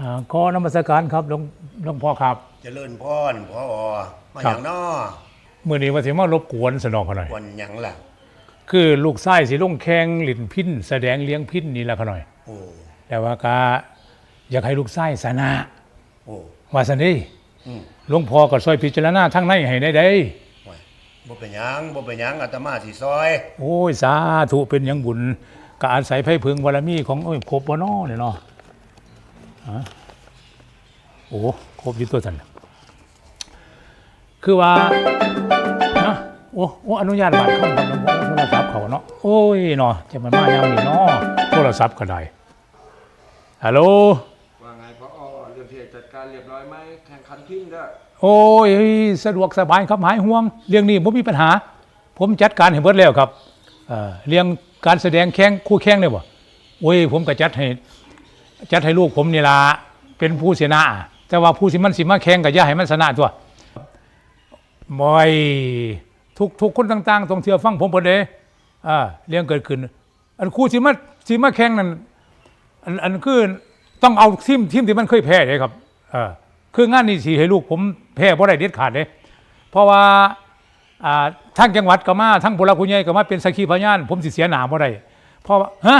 อ่าขอนมัสการครับหลวงหลวงพ่อครับเจริญพรพ่อมาคอรับย่างนอมื่อนี้ว่าสิมารบกวนสนองเขาหน่อยวันหยังล่ะคือลูกไส้สิลงแข่งหลินพินแสดงเลี้ยงพินนี่แหละเขาหน่อยโอ้แต่ว่าก็อยากให้ลูกไส้สนะโอ้ว่าสันนี้อืมหลวงพ่อก็ซอยพิจารณาทั้งในให้ได้ได้ไว้บ่เป็นหยังบ่เป็นหยังอาตมาสิซอย โอ้ยสาธุเป็นหยังบุญก็อาศัยไพ่พึงบารมีของโอ้ยครบบ่น้อเนี่ยเนาะฮะ โอ้ครบอยู่ตัวท่านคือว่านะโอ้โอ้อนุญาตบัตรเข้ากับหลวงพ่อโทรศัพท์เขาเนาะโอ้ยเนาะจะมันมายามนี่เนาะโทรศัพท์ก็ได้ฮัลโหลว่าไงพอเรื่องที่จัดการเรียบร้อยไหมแข่งขันพิ้งเด้อโอ้ยสะดวกสบายครับหายห่วง เรื่องนี้ผมมีปัญหา ผมจัดการให้เบิดแล้วครับเอ่อเรื่องการแสดงแข่งคู่แข่งเนี่ยบ่โอ้ยผมก็จัดให้ จัดให้ลูกผมนี่ละเป็นผู้ชนะ แต่ว่าผู้สิมันสิมาแข่งก็อย่าให้มันชนะตัวบ่อยทุกทุกคนต่าง ๆต้องเชื่อฟังผมเพิ่นเด้อ่าเรื่องเกิดขึ้น อันคู่สิมาสิมาแข่งนั่นอันอันคือต้องเอาทีมทีมที่มันเคยแพ้เลยครับเออคืองานนี้สิให้ลูกผมแพ้บ่ได้เด็ดขาดเด้เพราะว่าอ่าทางจังหวัดก็มาทั้งผู้หลักผู้ใหญ่ก็มาเป็นสักขีพยานผมสิเสียหนาบ่ได้เพราะว่าฮะ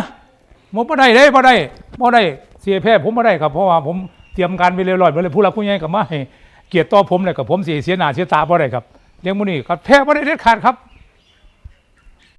บ่ได้เด้บ่ได้บ่ได้ เสียแพ้ผมบ่ได้ครับเพราะว่าผมเตรียมการไปเรียบร้อยไปเลยผู้หลับผู้ใหญ่ก็มาให้เกียรติต่อผมเลยกับผมสิเสียหน้าเสียตาบ่ได้ครับเรื่องมื้อนี้ก็แพ้บ่ได้เด็ดขาดครับ